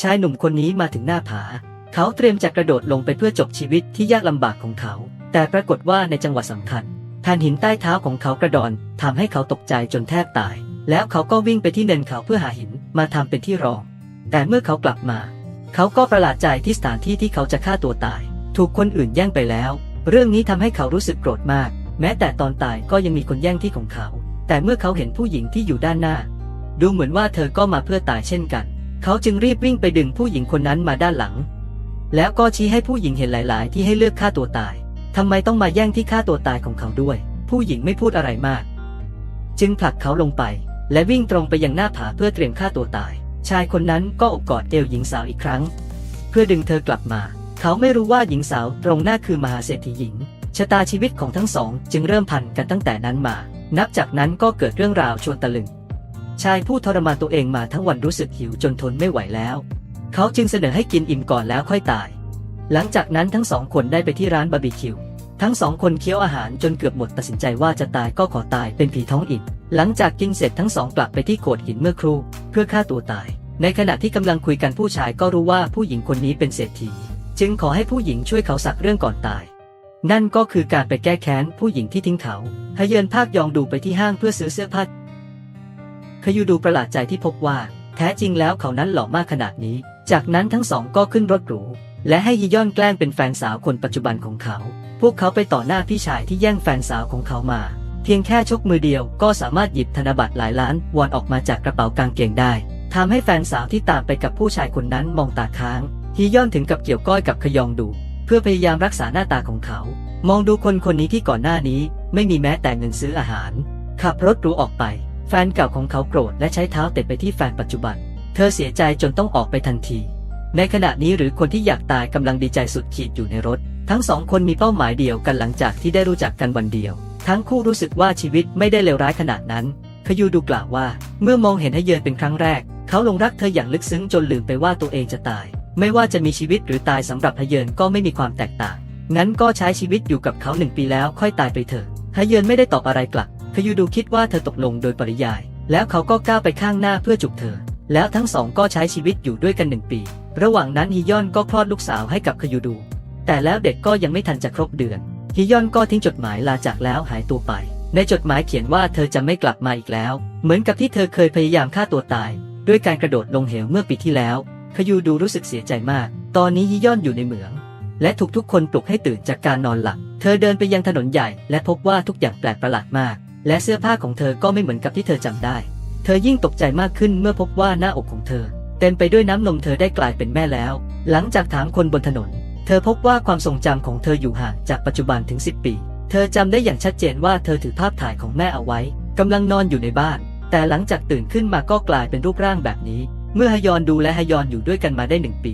ชายหนุ่มคนนี้มาถึงหน้าผา เขาเตรียมจะกระโดดลงไปเพื่อจบชีวิตที่ยากลำบากของเขา แต่ปรากฏว่าในจังหวะสำคัญแผ่นหินใต้เท้าของเขากระดอนทำให้เขาตกใจจนแทบตาย แล้วเขาก็วิ่งไปที่เนินเขาเพื่อหาหินมาทำเป็นที่รอง แต่เมื่อเขากลับมา เขาก็ประหลาดใจที่สถานที่ที่เขาจะฆ่าตัวตาย ถูกคนอื่นแย่งไปแล้ว เรื่องนี้ทำให้เขารู้สึกโกรธมาก แม้แต่ตอนตายก็ยังมีคนแย่งที่ของเขา แต่เมื่อเขาเห็นผู้หญิงที่อยู่ด้านหน้า ดูเหมือนว่าเธอก็มาเพื่อตายเช่นกัน เขาจึงรีบวิ่งไปดึงผู้หญิงคนนั้นมาด้านหลัง แล้วก็ชี้ให้ผู้หญิงเห็นหลาย ๆ ที่ให้เลือกฆ่าตัวตายทำไมต้องมาแย่งที่ฆ่าตัวตายของเขาด้วย ผู้หญิงไม่พูดอะไรมาก จึงผลักเขาลงไป และวิ่งตรงไปยังหน้าผาเพื่อเตรียมฆ่าตัวตาย ชายคนนั้นก็อบกอดเอวหญิงสาวอีกครั้ง เพื่อดึงเธอกลับมา เขาไม่รู้ว่าหญิงสาวตรงหน้าคือมหาเศรษฐีหญิงชะตาชีวิตของทั้งสองจึงเริ่มพันกันตั้งแต่นั้นมา นับจากนั้นก็เกิดเรื่องราวชวนตะลึง ชายผู้ทรมานตัวเองมาทั้งวันรู้สึกหิวจนทนไม่ไหวแล้ว เขาจึงเสนอให้กินอิ่มก่อนแล้วค่อยตาย หลังจากนั้นทั้งสองคนได้ไปที่ร้านบาร์บีคิว ทั้งสองคนเคี้ยวอาหารจนเกือบหมดตัดสินใจว่าจะตายก็ขอตายเป็นผีท้องอิ่มหลังจากกินเสร็จทั้งสองกลับไปที่โขดหินเมื่อครู่ เพื่อฆ่าตัวตาย ในขณะที่กำลังคุยกันผู้ชายก็รู้ว่าผู้หญิงคนนี้เป็นเศรษฐี จึงขอให้ผู้หญิงช่วยเขาสักเรื่องก่อนตาย นั่นก็คือการไปแก้แค้นผู้หญิงที่ทิ้งเขาฮเยินภาคยองดูไปที่ห้างเพื่อซื้อเสื้อผ้า ขยูดูประหลาดใจที่พบว่า แท้จริงแล้วเขานั้นหล่อมากขนาดนี้ จากนั้นทั้งสองก็ขึ้นรถหรู และให้ฮิยอนแกล้งเป็นแฟนสาวคนปัจจุบันของเขา พวกเขาไปต่อหน้าพี่ชายที่แย่งแฟนสาวของเขามา เพียงแค่ชกมือเดียวก็สามารถหยิบธนบัตรหลายล้านวอนออกมาจากกระเป๋ากางเกงได้ทำให้แฟนสาวที่ตามไปกับผู้ชายคนนั้นมองตาค้างฮิยอนถึงกับเกี่ยวก้อยกับขยองดู เพื่อพยายามรักษาหน้าตาของเขา มองดูคนคนนี้ที่ก่อนหน้านี้ ไม่มีแม้แต่เงินซื้ออาหาร ขับรถหรูออกไป แฟนเก่าของเขาโกรธและใช้เท้าเตะไปที่แฟนปัจจุบัน เธอเสียใจจนต้องออกไปทันที ในขณะนี้หรือคนที่อยากตายกำลังดีใจสุดขีดอยู่ในรถ ทั้งสองคนมีเป้าหมายเดียวกันหลังจากที่ได้รู้จักกันวันเดียว ทั้งคู่รู้สึกว่าชีวิตไม่ได้เลวร้ายขนาดนั้นขยูดูกล่าวว่า เมื่อมองเห็นให้เยินเป็นครั้งแรก เขาลงรักเธออย่างลึกซึ้งจนลืมไปว่าตัวเองจะตาย ไม่ว่าจะมีชีวิตหรือตายสำหรับฮเยินก็ไม่มีความแตกต่าง งั้นก็ใช้ชีวิตอยู่กับเขาหนึ่งปีแล้วค่อยตายไปเถอะฮเยินไม่ได้ตอบอะไรกลับ ขยูดูคิดว่าเธอตกลงโดยปริยาย แล้วเขาก็ก้าวไปข้างหน้าเพื่อจุบเธอ แล้วทั้งสองก็ใช้ชีวิตอยู่ด้วยกันหนึ่งปี ระหว่างนั้นฮิยอนก็คลอดลูกสาวให้กับขยูดู แต่แล้วเด็กก็ยังไม่ทันจะครบเดือนฮิยอนก็ทิ้งจดหมายลาจากแล้วหายตัวไป ในจดหมายเขียนว่าเธอจะไม่กลับมาอีกแล้ว เหมือนกับที่เธอเคยพยายามฆ่าตัวตาย ด้วยการกระโดดลงเหวเมื่อปีที่แล้วขยูดูรู้สึกเสียใจมาก ตอนนี้ฮิยอนอยู่ในเหมือง และถูกทุกคนปลุกให้ตื่นจากการนอนหลับ เธอเดินไปยังถนนใหญ่ และพบว่าทุกอย่างแปลกประหลาดมาก และเสื้อผ้าของเธอก็ไม่เหมือนกับที่เธอจำได้ เธอยิ่งตกใจมากขึ้นเมื่อพบว่าหน้าอกของเธอ เต็มไปด้วยน้ำนมเธอได้กลายเป็นแม่แล้ว หลังจากถามคนบนถนน เธอพบว่าความทรงจำของเธออยู่ห่างจากปัจจุบันถึง 10 ปี เธอจำได้อย่างชัดเจนว่าเธอถือภาพถ่ายของแม่เอาไว้กำลังนอนอยู่ในบ้าน แต่หลังจากตื่นขึ้นมาก็กลายเป็นรูปร่างแบบนี้ เมื่อฮยอนดูและฮยอนอยู่ด้วยกันมาได้หนึ่งปี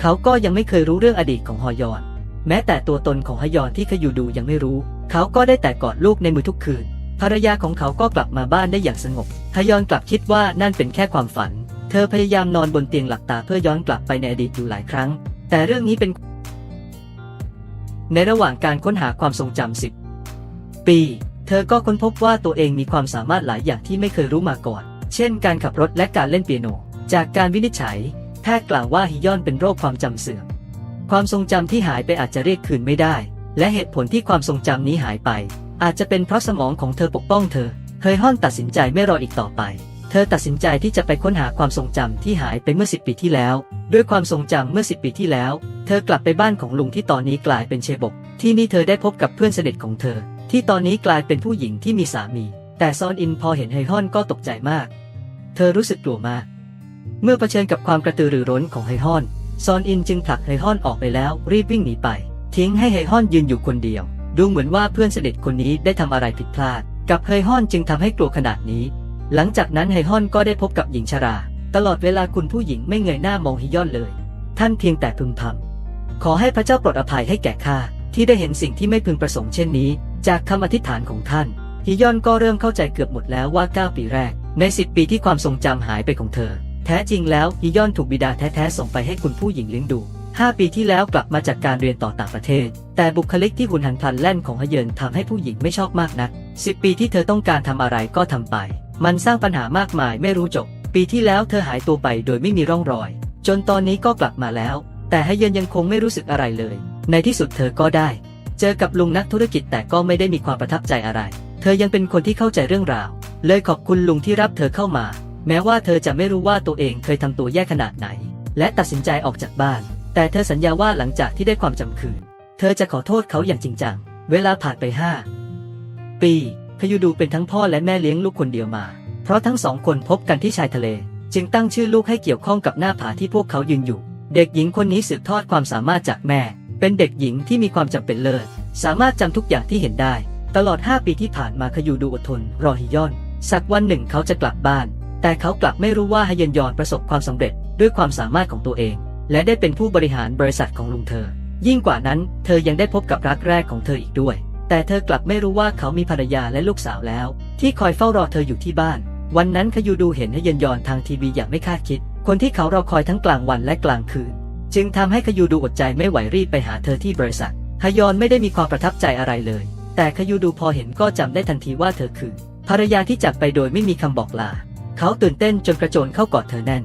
เขาก็ยังไม่เคยรู้เรื่องอดีตของฮยอน แม้แต่ตัวตนของฮยอนที่ขยูดูยังไม่รู้ เขาก็ได้แต่กอดลูกในมือทุกคืน ภรรยาของเขาก็กลับมาบ้านได้อย่างสงบฮยอนกลับคิดว่านั่นเป็นแค่ความฝัน เธอพยายามนอนบนเตียงหลับตาเพื่อย้อนกลับไปในอดีตอยู่หลายครั้ง แต่เรื่องนี้เป็น ในระหว่างการค้นหาความทรงจำสิบปี เธอก็ค้นพบว่าตัวเองมีความสามารถหลายอย่างที่ไม่เคยรู้มาก่อน เช่น การขับรถและการเล่นเปียโน จากการวินิจฉัยแพทย์กล่าวว่าฮิยอนเป็นโรคความจำเสื่อม ความทรงจำที่หายไปอาจจะเรียกคืนไม่ได้ และเหตุผลที่ความทรงจำนี้หายไป อาจจะเป็นเพราะสมองของเธอปกป้องเธอ เฮยฮอนตัดสินใจไม่รออีกต่อไป เธอตัดสินใจที่จะไปค้นหาความทรงจำที่หายไปเมื่อ 10 ปีที่แล้ว ด้วยความทรงจำเมื่อ 10 ปีที่แล้ว เธอกลับไปบ้านของลุงที่ตอนนี้กลายเป็นเชบก ที่นี่เธอได้พบกับเพื่อนสนิทของเธอ ที่ตอนนี้กลายเป็นผู้หญิงที่มีสามี แต่ซอนอินพอเห็นเฮยฮอนก็ตกใจมาก เธอรู้สึกกลัวมาก เมื่อเผชิญกับความกระตือรือร้นของเฮยฮอน ซอนอินจึงผลักเฮยฮอนออกไปแล้วรีบวิ่งหนีไป ทิ้งให้เฮยฮอนยืนอยู่คนเดียว ดูเหมือนว่าเพื่อนสนิทคนนี้ได้ทำอะไรผิดพลาด กับเฮยฮอนจึงทำให้กลัวขนาดนี้ หลังจากนั้นเฮยฮอนก็ได้พบกับหญิงชรา ตลอดเวลาคุณผู้หญิงไม่เงยหน้ามองฮิยอนเลย ท่านเพียงแต่พึมพำขอให้พระเจ้าโปรดอภัยให้แก่ข้าที่ได้เห็นสิ่งที่ไม่พึงประสงค์เช่นนี้ จากคำอธิษฐานของท่านฮิยอนก็เริ่มเข้าใจเกือบหมดแล้วว่า 9 ปีแรก ใน 10 ปีที่ความทรงจำหายไปของเธอ แท้จริงแล้วฮิยอนถูกบิดาแท้ๆส่งไปให้คุณผู้หญิงเลี้ยงดู 5 ปีที่แล้วกลับมาจากการเรียนต่อต่างประเทศ แต่บุคลิกที่หุนหันพลันแล่นของฮเยินทำให้ผู้หญิงไม่ชอบมากนัก 10 ปีที่เธอต้องการทำอะไรก็ทำไป มันสร้างปัญหามากมายไม่รู้จบ ปีที่แล้วเธอหายตัวไปโดยไม่มีร่องรอย จนตอนนี้ก็กลับมาแล้ว แต่ฮเยนยังคงไม่รู้สึกอะไรเลย ในที่สุดเธอก็ได้ เจอกับลุงนักธุรกิจแต่ก็ไม่ได้มีความประทับใจอะไร เธอยังเป็นคนที่เข้าใจเรื่องราว เลยขอบคุณลุงที่รับเธอเข้ามา แม้ว่าเธอจะไม่รู้ว่าตัวเองเคยทำตัวแย่ขนาดไหน และตัดสินใจออกจากบ้าน แต่เธอสัญญาว่าหลังจากที่ได้ความจำคืน เธอจะขอโทษเขาอย่างจริงจัง เวลาผ่านไปห้าปีคยูดูเป็นทั้งพ่อและแม่เลี้ยงลูกคนเดียวมา เพราะทั้งสองคนพบกันที่ชายทะเล จึงตั้งชื่อลูกให้เกี่ยวข้องกับหน้าผาที่พวกเขายืนอยู่ เด็กหญิงคนนี้สืบทอดความสามารถจากแม่ เป็นเด็กหญิงที่มีความจำเป็นเลิศ สามารถจำทุกอย่างที่เห็นได้ ตลอด 5 ปีที่ผ่านมาคยูดูอดทน รอฮิยอน สักวันหนึ่งเขาจะกลับบ้าน แต่เขากลับไม่รู้ว่าฮเยนยอนประสบความสำเร็จด้วยความสามารถของตัวเอง และได้เป็นผู้บริหารบริษัทของลุงเธอ ยิ่งกว่านั้นเธอยังได้พบกับรักแรกของเธออีกด้วย แต่เธอกลับไม่รู้ว่าเขามีภรรยาและลูกสาวแล้ว ที่คอยเฝ้ารอเธออยู่ที่บ้าน วันนั้นคยูดูเห็นฮเยนยอนทางทีวีอย่างไม่คาดคิด คนที่เขารอคอยทั้งกลางวันและกลางคืน จึงทำให้คยูดูอดใจไม่ไหวรีบไปหาเธอที่บริษัทฮยอนไม่ได้มีความประทับใจอะไรเลย แต่คยูดูพอเห็นก็จำได้ทันทีว่าเธอคือ ภรรยาที่จากไปโดยไม่มีคำบอกลา เขาตื่นเต้นจนกระโจนเข้ากอดเธอแน่น